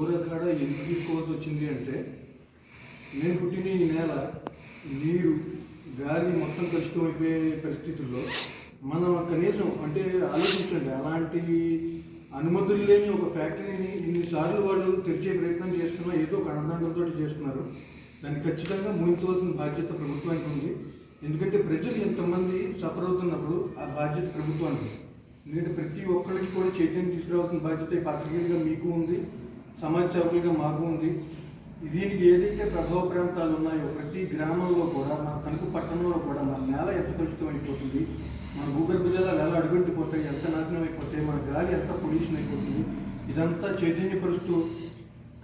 ఊరకాడ ఎందుకు తీసుకోవాల్సి వచ్చింది అంటే నేను పుట్టిన ఈ నేల నీరు గాలి మొత్తం కలుషితం అయిపోయే పరిస్థితుల్లో మనం కనీసం అంటే ఆలోచించండి అలాంటి అనుమతులు లేని ఒక ఫ్యాక్టరీని ఇన్నిసార్లు వాళ్ళు తెరిచే ప్రయత్నం చేస్తున్నా ఏదో కణదండలతో చేస్తున్నారు. దాన్ని ఖచ్చితంగా ముగించవలసిన బాధ్యత ప్రభుత్వానికి ఉంది. ఎందుకంటే ప్రజలు ఎంతమంది సఫర్ అవుతున్నప్పుడు ఆ బాధ్యత ప్రభుత్వానికి. ఉంది. ఎందుకంటే ప్రతి ఒక్కరికి కూడా చైతన్యం తీసుకురావాల్సిన బాధ్యత ఈ పాత్రికేయులుగా మీకు ఉంది. సమాజ సేవకులుగా మాకు ఉంది. దీనికి ఏదైతే ప్రభావ ప్రాంతాలు ఉన్నాయో ప్రతి గ్రామంలో కూడా మన తణుకు పట్టణంలో కూడా మన నేల ఎంత కలుషితం అయిపోతుంది. మన భూగర్భ జలాలు ఎలా అడుగుంటిపోతాయి ఎంత నాశనం అయిపోతాయి మన గాలి ఎంత పొల్యూషన్ అయిపోతుంది ఇదంతా చైతన్యపరుస్తూ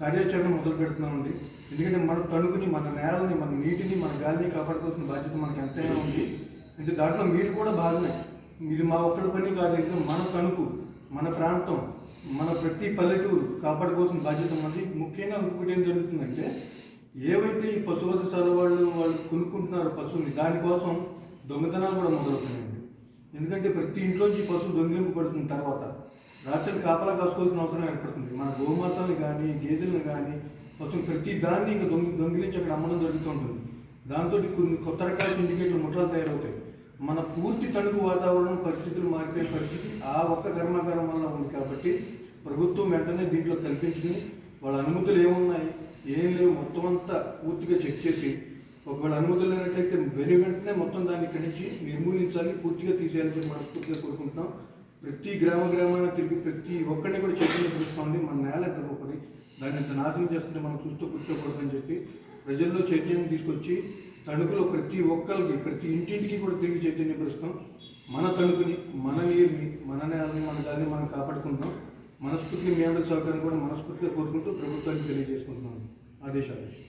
కార్యాచరణ మొదలు పెడుతున్నామండి. ఎందుకంటే మన తణుకుని మన నేలని మన నీటిని మన గాలిని కాపాడుకోవాల్సిన బాధ్యత మనకి ఎంతైనా ఉంది. అంటే దాంట్లో మీరు కూడా భాగమే. ఇది మా ఒక్కడి పని కాదు ఇంకా మన తణుకు మన ప్రాంతం మన ప్రతి పల్లెటూరు కాపాడుకోవాల్సిన బాధ్యత ఉన్నది ముఖ్యంగా ఇంకొకటి ఏం జరుగుతుందంటే ఏవైతే ఈ పశువధశాల వాళ్ళు వాళ్ళు కొనుక్కుంటున్నారో పశువుని దానికోసం దొంగతనాలు కూడా మొదలవుతున్నాయండి. ఎందుకంటే ప్రతి ఇంట్లోంచి పశువు దొంగిలింపబడుతున్న తర్వాత రాత్రి కాపలా కాసుకోవాల్సిన అవసరం ఏర్పడుతుంది. మన గోమాతల్ని కానీ గేదెలను కానీ మొత్తం ప్రతి దాన్ని ఇంకా దొంగి దొంగిలించి అక్కడ అమ్మడం జరుగుతుంటుంది దాంతో కొన్ని కొత్త రకాల సిండికేట్లు ముఠాలు తయారవుతాయి. మన పూర్తి తణుకు వాతావరణం పరిస్థితులు మారిపోయే పరిస్థితి ఆ ఒక్క కర్మాగారం వల్ల ఉంది కాబట్టి ప్రభుత్వం వెంటనే దీంట్లో కల్పించింది వాళ్ళ అనుమతులు ఏమున్నాయి ఏం లేవు మొత్తం అంతా పూర్తిగా చెక్ చేసి ఒకవేళ అనుమతులు లేనట్లయితే వెను వెంటనే మొత్తం దాన్ని ఇక్కడి నుంచి నిర్మూలించాలి పూర్తిగా తీసేయాలని మనస్ఫూర్తిగా కోరుకుంటున్నాం. ప్రతి గ్రామ గ్రామాన తిరిగి ప్రతి ఒక్కరిని కూడా చైతన్యం చూస్తుంది మన నేల ఎంత గొప్పది దాన్ని ఎంత నాశనం చేస్తుంటే మనం చూస్తూ కూర్చోకూడదని చెప్పి ప్రజల్లో చైతన్యం తీసుకొచ్చి తణుకులో ప్రతి ఒక్కరికి ప్రతి ఇంటింటికి కూడా తిరిగి చైతన్యపరుస్తాం మన తణుకుని మన నీరుని మన నేలని మన గాలిని మనం కాపాడుకుంటున్నాం. మనస్ఫూర్తిగా మీ అందరి సహకారం కూడా మనస్ఫూర్తిగా కోరుకుంటూ ప్రభుత్వానికి తెలియజేసుకుంటున్నాం. ఆదేశాలు.